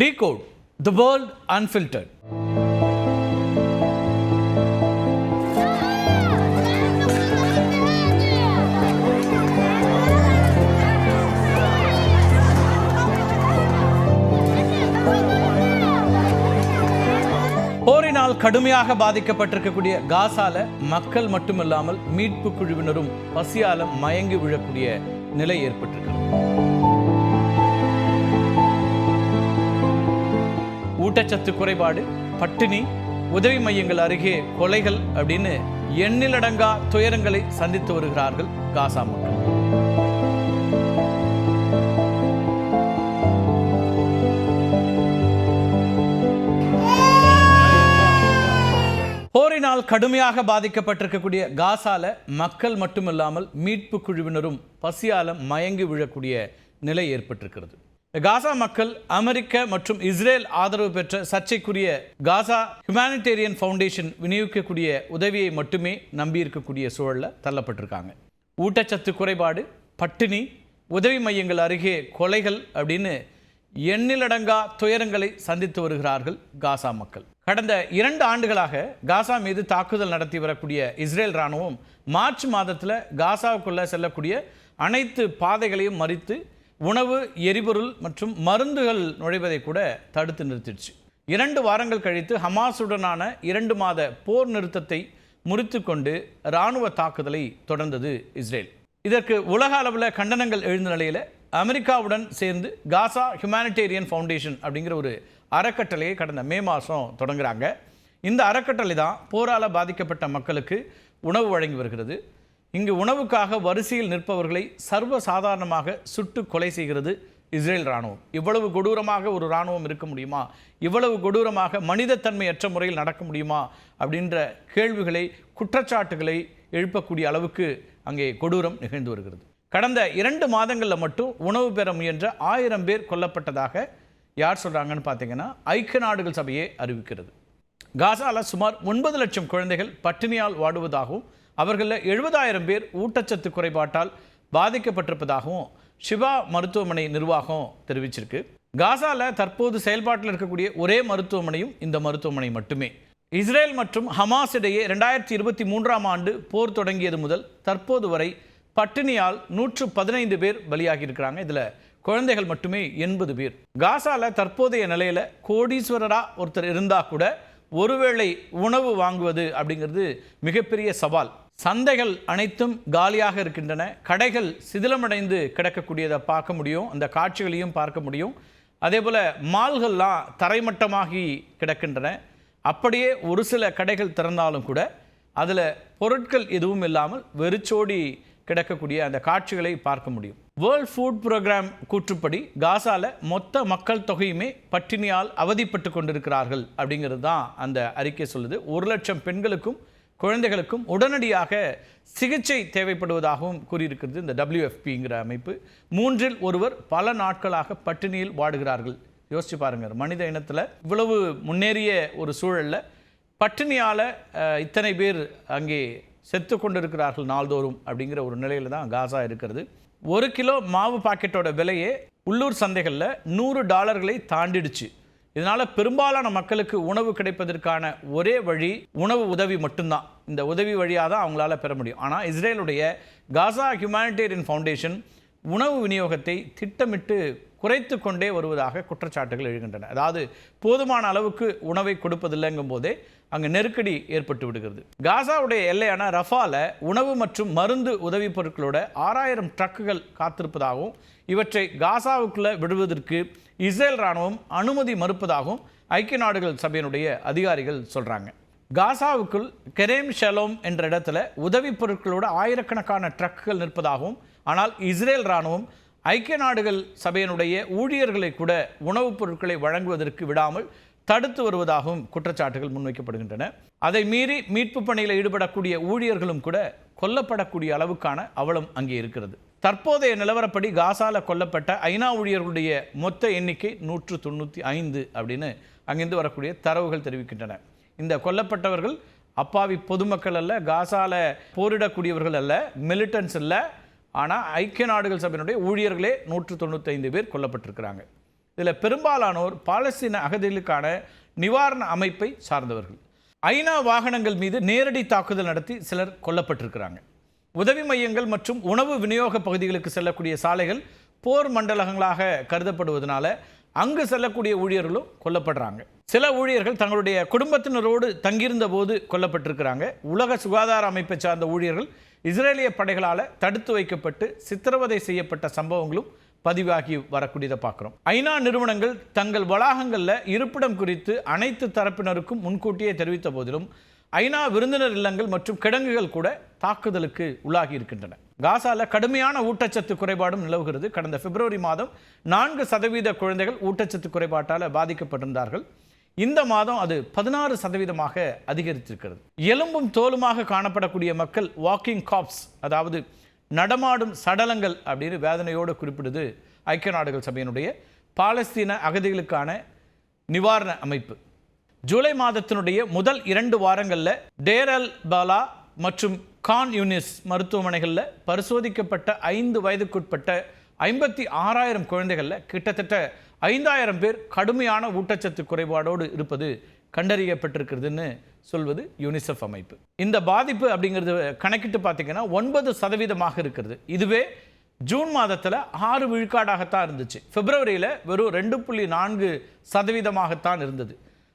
Decode the world unfiltered போரினால் கடுமையாக பாதிக்கப்பட்டிருக்கக்கூடிய காசால மக்கள் மட்டுமில்லாமல் மீட்பு குழுவினரும் பசியால மயங்கி விழக்கூடிய நிலை ஏற்பட்டிருக்கிறது. ஊட்டச்சத்து குறைபாடு பட்டினி உதவி மையங்கள் அருகே கொலைகள் அப்படின்னு எண்ணிலடங்கா துயரங்களை சந்தித்து வருகிறார்கள் காசா மக்கள். போரினால் கடுமையாக பாதிக்கப்பட்டிருக்கக்கூடிய காசால மக்கள் மட்டுமில்லாமல் மீட்பு குழுவினரும் பசியால மயங்கி விழக்கூடிய நிலை ஏற்பட்டிருக்கிறது. காசா மக்கள் அமெரிக்க மற்றும் இஸ்ரேல் ஆதரவு பெற்ற சர்ச்சைக்குரிய காசா ஹியூமானிட்டேரியன் ஃபவுண்டேஷன் விநியோகிக்கக்கூடிய உதவியை மட்டுமே நம்பியிருக்கக்கூடிய சூழலில் தள்ளப்பட்டிருக்காங்க. ஊட்டச்சத்து குறைபாடு பட்டினி உதவி மையங்கள் அருகே கொலைகள் அப்படின்னு எண்ணிலடங்கா துயரங்களை சந்தித்து வருகிறார்கள் காசா மக்கள். கடந்த இரண்டு ஆண்டுகளாக காசா மீது தாக்குதல் நடத்தி வரக்கூடிய இஸ்ரேல் ராணுவம் மார்ச் மாதத்தில் காசாவுக்குள்ளே செல்லக்கூடிய அனைத்து பாதைகளையும் மறித்து உணவு எரிபொருள் மற்றும் மருந்துகள் நுழைவதை கூட தடுத்து நிறுத்திடுச்சு. இரண்டு வாரங்கள் கழித்து ஹமாஸுடனான இரண்டு மாத போர் நிறுத்தத்தை முறித்து கொண்டு இராணுவ தாக்குதலை தொடர்ந்தது இஸ்ரேல். இதற்கு உலக அளவில் கண்டனங்கள் எழுந்த நிலையில் அமெரிக்காவுடன் சேர்ந்து காசா ஹியூமானிடேரியன் ஃபவுண்டேஷன் அப்படிங்கிற ஒரு அறக்கட்டளையை கடந்த மே மாதம் தொடங்குறாங்க. இந்த அறக்கட்டளை தான் போரால் பாதிக்கப்பட்ட மக்களுக்கு உணவு வழங்கி வருகிறது. இங்கு உணவுக்காக வரிசையில் நிற்பவர்களை சர்வ சாதாரணமாக சுட்டு கொலை செய்கிறது இஸ்ரேல் ராணுவம் இவ்வளவு கொடூரமாக ஒரு ராணுவம் இருக்க முடியுமா? இவ்வளவு கொடூரமாக மனிதத்தன்மையற்ற முறையில் நடக்க முடியுமா? அப்படின்ற கேள்விகளை குற்றச்சாட்டுகளை எழுப்பக்கூடிய அளவுக்கு அங்கே கொடூரம் நிகழ்ந்து வருகிறது. கடந்த இரண்டு மாதங்களில் மட்டும் உணவு பெற முயன்ற ஆயிரம் பேர் கொல்லப்பட்டதாக யார் சொல்கிறாங்கன்னு பார்த்தீங்கன்னா ஐக்கிய நாடுகள் சபையே அறிவிக்கிறது. காசால சுமார் ஒன்பது லட்சம் குழந்தைகள் பட்டினியால் வாடுவதாகவும் அவர்களில் எழுபதாயிரம் பேர் ஊட்டச்சத்து குறைபாட்டால் பாதிக்கப்பட்டிருப்பதாகவும் சிவா மருத்துவமனை நிர்வாகம் தெரிவிச்சிருக்கு. காசால தற்போது செயல்பாட்டில் இருக்கக்கூடிய ஒரே மருத்துவமனையும் இந்த மருத்துவமனை மட்டுமே. இஸ்ரேல் மற்றும் ஹமாஸ் இடையே ரெண்டாயிரத்தி இருபத்தி மூன்றாம் ஆண்டு போர் தொடங்கியது முதல் தற்போது வரை பட்டினியால் நூற்று பதினைந்து பேர் பலியாகி இருக்கிறாங்க இதில் குழந்தைகள் மட்டுமே எண்பது பேர். காசால தற்போதைய நிலையில் கோடீஸ்வரரா ஒருத்தர் இருந்தால் கூட ஒருவேளை உணவு வாங்குவது அப்படிங்கிறது மிகப்பெரிய சவால். சந்தைகள் அனைத்தும் காலியாக இருக்கின்றன. கடைகள் சிதிலமடைந்து கிடக்கக்கூடியதை பார்க்க முடியும். அந்த காட்சிகளையும் பார்க்க முடியும். அதே போல் மால்கள்லாம் தரைமட்டமாகி கிடக்கின்றன. அப்படியே ஒரு சில கடைகள் திறந்தாலும் கூட அதில் பொருட்கள் எதுவும் இல்லாமல் வெறிச்சோடி கிடக்கக்கூடிய அந்த காட்சிகளை பார்க்க முடியும். வேர்ல்ட் ஃபுட் ப்ரோக்ராம் கூற்றுப்படி காசால மொத்த மக்கள் தொகையுமே பட்டினியால் அவதிப்பட்டு கொண்டிருக்கிறார்கள் அப்படிங்கிறது தான் அந்த அறிக்கை சொல்லுது. ஒரு லட்சம் பெண்களுக்கும் குழந்தைகளுக்கும் உடனடியாக சிகிச்சை தேவைப்படுவதாகவும் கூறியிருக்கிறது இந்த டபிள்யூஎஃபிங்கிற அமைப்பு. மூன்றில் ஒருவர் பல நாட்களாக பட்டினியில் வாடுகிறார்கள். யோசிச்சு பாருங்க மனித இனத்தில் இவ்வளவு முன்னேறிய ஒரு சூழலில் பட்டினியால் இத்தனை பேர் அங்கே செத்து கொண்டிருக்கிறார்கள் நாள்தோறும் அப்படிங்கிற ஒரு நிலையில தான் காசா இருக்கிறது. ஒரு கிலோ மாவு பாக்கெட்டோட விலையே உள்ளூர் சந்தைகளில் நூறு டாலர்களை தாண்டிடுச்சு. இதனால் பெரும்பாலான மக்களுக்கு உணவு கிடைப்பதற்கான ஒரே வழி உணவு உதவி மட்டும்தான். இந்த உதவி வழியாக தான் அவங்களால பெற முடியும். ஆனால் இஸ்ரேலுடைய காசா ஹியூமானிட்டேரியன் ஃபவுண்டேஷன் உணவு விநியோகத்தை திட்டமிட்டு குறைத்து கொண்டே வருவதாக குற்றச்சாட்டுகள் எழுகின்றன. அதாவது போதுமான அளவுக்கு உணவை கொடுப்பதில்லைங்கும் போதே அங்கு நெருக்கடி ஏற்பட்டு விடுகிறது. காசாவுடைய எல்லையான ரஃபால உணவு மற்றும் மருந்து உதவி பொருட்களோட ஆறாயிரம் ட்ரக்குகள் காத்திருப்பதாகவும் இவற்றை காசாவுக்குள்ள விடுவதற்கு இஸ்ரேல் ராணுவம் அனுமதி மறுப்பதாகவும் ஐக்கிய நாடுகள் சபையினுடைய அதிகாரிகள் சொல்றாங்க. காசாவுக்குள் கெரேம் ஷலோம் என்ற இடத்துல உதவி பொருட்களோட ஆயிரக்கணக்கான ட்ரக்குகள் நிற்பதாகவும் ஆனால் இஸ்ரேல் ராணுவம் ஐக்கிய நாடுகள் சபையினுடைய ஊழியர்களை கூட உணவுப் பொருட்களை வழங்குவதற்கு விடாமல் தடுத்து வருவதாகவும் குற்றச்சாட்டுகள் முன்வைக்கப்படுகின்றன. அதை மீறி மீட்பு பணியில் ஈடுபடக்கூடிய ஊழியர்களும் கூட கொல்லப்படக்கூடிய அளவுக்கான அவலம் அங்கே இருக்கிறது. தற்போதைய நிலவரப்படி காசால கொல்லப்பட்ட ஐநா ஊழியர்களுடைய மொத்த எண்ணிக்கை நூற்று தொண்ணூற்றி ஐந்து அப்படின்னு அங்கிருந்து வரக்கூடிய தரவுகள் தெரிவிக்கின்றன. இந்த கொல்லப்பட்டவர்கள் அப்பாவி பொதுமக்கள் அல்ல காசால போரிடக்கூடியவர்கள் அல்ல மிலிட்டன்ஸ் அல்ல ஆனால் ஐக்கிய நாடுகள் சபையினுடைய ஊழியர்களே நூற்று தொண்ணூத்தைந்து பேர் கொல்லப்பட்டிருக்கிறாங்க. இதில் பெரும்பாலானோர் பாலஸ்தீன அகதிகளுக்கான நிவாரண அமைப்பை சார்ந்தவர்கள். ஐநா வாகனங்கள் மீது நேரடி தாக்குதல் நடத்தி சிலர் கொல்லப்பட்டிருக்கிறாங்க. உதவி மையங்கள் மற்றும் உணவு விநியோக பகுதிகளுக்கு செல்லக்கூடிய சாலைகள் போர் மண்டலங்களாக கருதப்படுவதனால அங்கு செல்லக்கூடிய ஊழியர்களும் கொல்லப்படுறாங்க. சில ஊழியர்கள் தங்களுடைய குடும்பத்தினரோடு தங்கியிருந்த போது கொல்லப்பட்டிருக்கிறாங்க. உலக சுகாதார அமைப்பை சார்ந்த ஊழியர்கள் இஸ்ரேலிய படைகளால் தடுத்து வைக்கப்பட்டு சித்திரவதை செய்யப்பட்ட சம்பவங்களும் பதிவாகி வரக்கூடியதை பார்க்குறோம். ஐநா நிறுவனங்கள் தங்கள் வளாகங்களில் இருப்பிடம் குறித்து அனைத்து தரப்பினருக்கும் முன்கூட்டியே தெரிவித்த போதிலும் ஐநா விருந்தினர் இல்லங்கள் மற்றும் கிடங்குகள் கூட தாக்குதலுக்கு உள்ளாகி இருக்கின்றன. காசால கடுமையான ஊட்டச்சத்து குறைபாடும் நிலவுகிறது. கடந்த பிப்ரவரி மாதம் நான்கு சதவீத குழந்தைகள் ஊட்டச்சத்து குறைபாட்டால் பாதிக்கப்பட்டிருந்தார்கள். இந்த மாதம் அது பதினாறு சதவீதமாக அதிகரித்திருக்கிறது. எலும்பும் தோலுமாக காணப்படக்கூடிய மக்கள் வாக்கிங் காப்ஸ் அதாவது நடமாடும் சடலங்கள் அப்படின்னு வேதனையோடு குறிப்பிடுது ஐக்கிய நாடுகள் சபையினுடைய பாலஸ்தீன அகதிகளுக்கான நிவாரண அமைப்பு. ஜூலை மாதத்தினுடைய முதல் இரண்டு வாரங்களில் டேரல் பாலா மற்றும் கான் யூனிஸ் மருத்துவமனைகளில் பரிசோதிக்கப்பட்ட ஐந்து வயதுக்குட்பட்ட ஐம்பத்தி ஆறாயிரம் குழந்தைகளில் கிட்டத்தட்ட ஐந்தாயிரம் பேர் கடுமையான ஊட்டச்சத்து குறைபாடோடு இருப்பது கண்டறியப்பட்டிருக்கிறதுன்னு சொல்வது யூனிசெஃப் அமைப்பு. இந்த பாதிப்பு அப்படிங்கிறது கணக்கிட்டு பார்த்தீங்கன்னா ஒன்பது சதவீதமாக இருக்கிறது. இதுவே ஜூன் மாதத்தில் ஆறு விழுக்காடாகத்தான் இருந்துச்சு. பிப்ரவரியில் வெறும் ரெண்டு புள்ளி நான்கு சதவீதமாகத்தான் இருந்தது.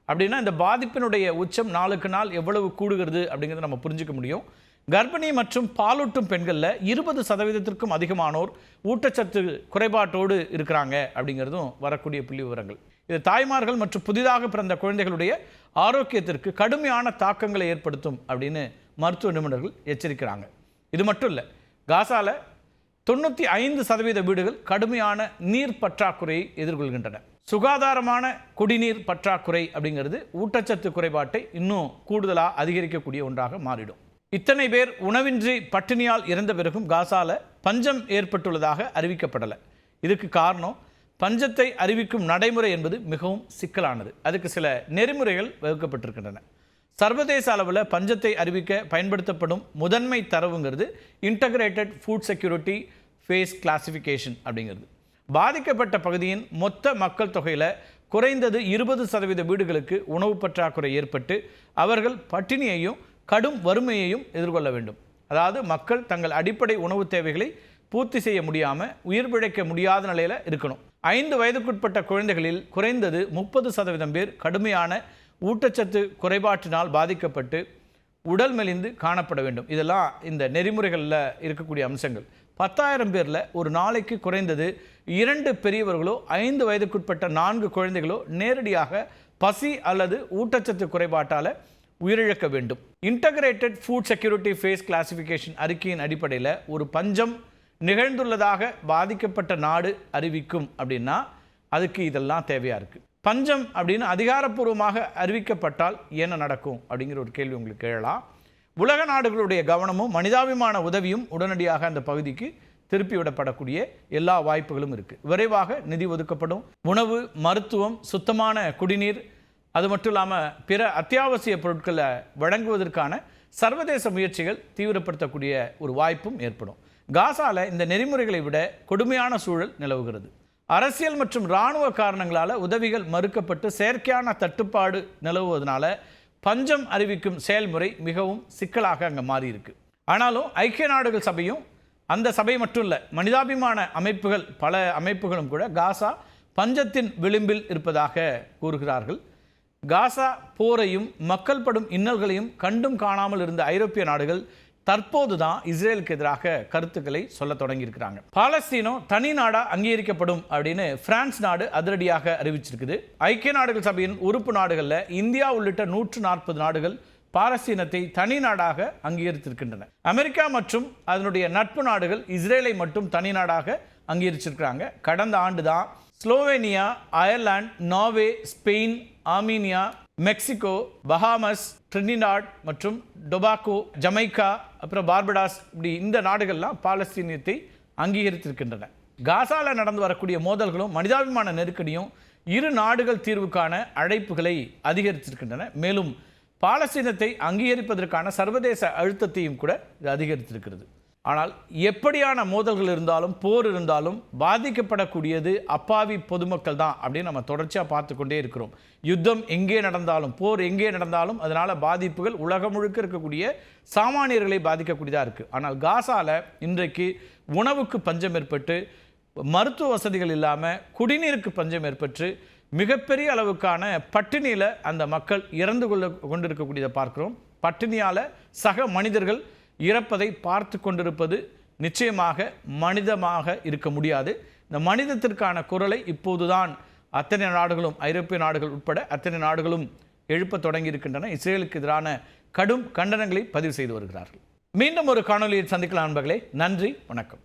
அப்படின்னா இந்த பாதிப்பினுடைய உச்சம் நாளுக்கு நாள் எவ்வளவு கூடுகிறது அப்படிங்கிறத நம்ம புரிஞ்சுக்க முடியும். கர்ப்பிணி மற்றும் பாலூட்டும் பெண்களில் இருபது சதவீதத்திற்கும் அதிகமானோர் ஊட்டச்சத்து குறைபாட்டோடு இருக்கிறாங்க அப்படிங்கிறதும் வரக்கூடிய புள்ளி விவரங்கள். இது தாய்மார்கள் மற்றும் புதிதாக பிறந்த குழந்தைகளுடைய ஆரோக்கியத்திற்கு கடுமையான தாக்கங்களை ஏற்படுத்தும் அப்படின்னு மருத்துவ நிபுணர்கள் எச்சரிக்கிறாங்க. இது மட்டும் இல்லை காசால தொண்ணூற்றி ஐந்து சதவீத வீடுகள் கடுமையான நீர் பற்றாக்குறையை எதிர்கொள்கின்றன. சுகாதாரமான குடிநீர் பற்றாக்குறை அப்படிங்கிறது ஊட்டச்சத்து குறைபாட்டை இன்னும் கூடுதலாக அதிகரிக்கக்கூடிய ஒன்றாக மாறிடும். இத்தனை பேர் உணவின்றி பட்டினியால் இறந்த பிறகும் காசால பஞ்சம் ஏற்பட்டுள்ளதாக அறிவிக்கப்படலை. இதுக்கு காரணம் பஞ்சத்தை அறிவிக்கும் நடைமுறை என்பது மிகவும் சிக்கலானது. அதுக்கு சில நெறிமுறைகள் வகுக்கப்பட்டிருக்கின்றன. சர்வதேச அளவில் பஞ்சத்தை அறிவிக்க பயன்படுத்தப்படும் முதன்மை தரவுங்கிறது integrated food security phase classification அப்படிங்கிறது. பாதிக்கப்பட்ட பகுதியின் மொத்த மக்கள் தொகையில் குறைந்தது இருபது சதவீத வீடுகளுக்கு உணவு பற்றாக்குறை ஏற்பட்டு அவர்கள் பட்டினியையும் கடும் வறுமையையும் எதிர்கொள்ள வேண்டும். அதாவது மக்கள் தங்கள் அடிப்படை உணவு தேவைகளை பூர்த்தி செய்ய முடியாமல் உயிர் பிழைக்க முடியாத நிலையில் இருக்கணும். ஐந்து வயதுக்குட்பட்ட குழந்தைகளில் குறைந்தது முப்பது சதவீதம் பேர் கடுமையான ஊட்டச்சத்து குறைபாட்டினால் பாதிக்கப்பட்டு உடல் மெலிந்து காணப்பட வேண்டும். இதெல்லாம் இந்த நெறிமுறைகளில் இருக்கக்கூடிய அம்சங்கள். பத்தாயிரம் பேரில் ஒரு நாளைக்கு குறைந்தது இரண்டு பெரியவர்களோ ஐந்து வயதுக்குட்பட்ட நான்கு குழந்தைகளோ நேரடியாக பசி அல்லது ஊட்டச்சத்து குறைபாட்டால் உயிரிழக்க வேண்டும். Integrated food security phase classification அறிக்கையின் அடிப்படையில் ஒரு பஞ்சம் நிகழ்ந்துள்ளதாக பாதிக்கப்பட்ட நாடு அறிவிக்கும் அப்படின்னா அதுக்கு இதெல்லாம் தேவையாக இருக்குது பஞ்சம் அப்படின்னு அதிகாரப்பூர்வமாக அறிவிக்கப்பட்டால் என்ன நடக்கும் அப்படிங்கிற ஒரு கேள்வி உங்களுக்கு எழலாம் உலக நாடுகளுடைய கவனமும் மனிதாபிமான உதவியும் உடனடியாக அந்த பகுதிக்கு திருப்பி விடப்படக்கூடிய எல்லா வாய்ப்புகளும் இருக்குது விரைவாக நிதி ஒதுக்கப்படும். உணவு மருத்துவம் சுத்தமான குடிநீர் அது மட்டும் இல்லாமல் பிற அத்தியாவசிய பொருட்களை வழங்குவதற்கான சர்வதேச முயற்சிகள் தீவிரப்படுத்தக்கூடிய ஒரு வாய்ப்பும் ஏற்படும். காசாவில் இந்த நெறிமுறைகளை விட கொடுமையான சூழல் நிலவுகிறது. அரசியல் மற்றும் இராணுவ காரணங்களால் உதவிகள் மறுக்கப்பட்டு செயற்கையான தட்டுப்பாடு நிலவுவதனால பஞ்சம் அறிவிக்கும் செயல்முறை மிகவும் சிக்கலாக அங்கே மாறியிருக்கு. ஆனாலும் ஐக்கிய நாடுகள் சபையும் அந்த சபை மட்டும் இல்லை மனிதாபிமான அமைப்புகள் பல அமைப்புகளும் கூட காசா பஞ்சத்தின் விளிம்பில் இருப்பதாக கூறுகிறார்கள். காசா போரையும் மக்கள் படும் இன்னல்களையும் கண்டும் காணாமல் இருந்த ஐரோப்பிய நாடுகள் தற்போது தான் இஸ்ரேலுக்கு எதிராக கருத்துக்களை சொல்ல தொடங்கியிருக்கிறாங்க. பாலஸ்தீனம் தனி நாடா அங்கீகரிக்கப்படும் அப்படின்னு பிரான்ஸ் நாடு அதிரடியாக அறிவிச்சிருக்குது. ஐக்கிய நாடுகள் சபையின் உறுப்பு நாடுகளில் இந்தியா உள்ளிட்ட நூற்று நாற்பது நாடுகள் பாலஸ்தீனத்தை தனி நாடாக அங்கீகரித்திருக்கின்றன. அமெரிக்கா மற்றும் அதனுடைய நட்பு நாடுகள் இஸ்ரேலை மட்டும் தனி நாடாக அங்கீகரிச்சிருக்கிறாங்க. கடந்த ஆண்டு தான் Slovenia Ireland Norway Spain Armenia Mexico Bahamas Trinidad மற்றும் டொபாக்கோ ஜமைக்கா அப்புறம் பார்படாஸ் இப்படி இந்த நாடுகள்லாம் பாலஸ்தீனியத்தை அங்கீகரித்திருக்கின்றன. காசால நடந்து வரக்கூடிய மோதல்களும் மனிதாபிமான நெருக்கடியும் இரு நாடுகள் தீர்வுக்கான அழைப்புகளை அதிகரித்திருக்கின்றன. மேலும் பாலஸ்தீனத்தை அங்கீகரிப்பதற்கான சர்வதேச அழுத்தத்தையும் கூட இது அதிகரித்திருக்கிறது. ஆனால் எப்படியான மோதல்கள் இருந்தாலும் போர் இருந்தாலும் பாதிக்கப்படக்கூடியது அப்பாவி பொதுமக்கள் தான் அப்படின்னு நம்ம தொடர்ச்சியாக பார்த்து கொண்டே இருக்கிறோம். யுத்தம் எங்கே நடந்தாலும் போர் எங்கே நடந்தாலும் அதனால் பாதிப்புகள் உலகம் முழுக்க இருக்கக்கூடிய சாமானியர்களை பாதிக்கக்கூடியதாக இருக்குது ஆனால் காசாவில் இன்றைக்கு உணவுக்கு பஞ்சம் ஏற்பட்டு மருத்துவ வசதிகள் இல்லாமல் குடிநீருக்கு பஞ்சம் ஏற்பட்டு மிகப்பெரிய அளவுக்கான பட்டினியில் அந்த மக்கள் இறந்து கொள்ள கொண்டிருக்கக்கூடியதை பார்க்குறோம். பட்டினியால் சக மனிதர்கள் இறப்பதை பார்த்து கொண்டிருப்பது நிச்சயமாக மனிதமாக இருக்க முடியாது. இந்த மனிதத்திற்கான குரலை இப்போதுதான் அத்தனை நாடுகளும் ஐரோப்பிய நாடுகள் உட்பட அத்தனை நாடுகளும் எழுப்பத் தொடங்கி இருக்கின்றன இஸ்ரேலுக்கு எதிரான கடும் கண்டனங்களை பதிவு செய்து வருகிறார்கள். மீண்டும் ஒரு காணொலியை சந்திக்கலாம் நண்பர்களே நன்றி வணக்கம்.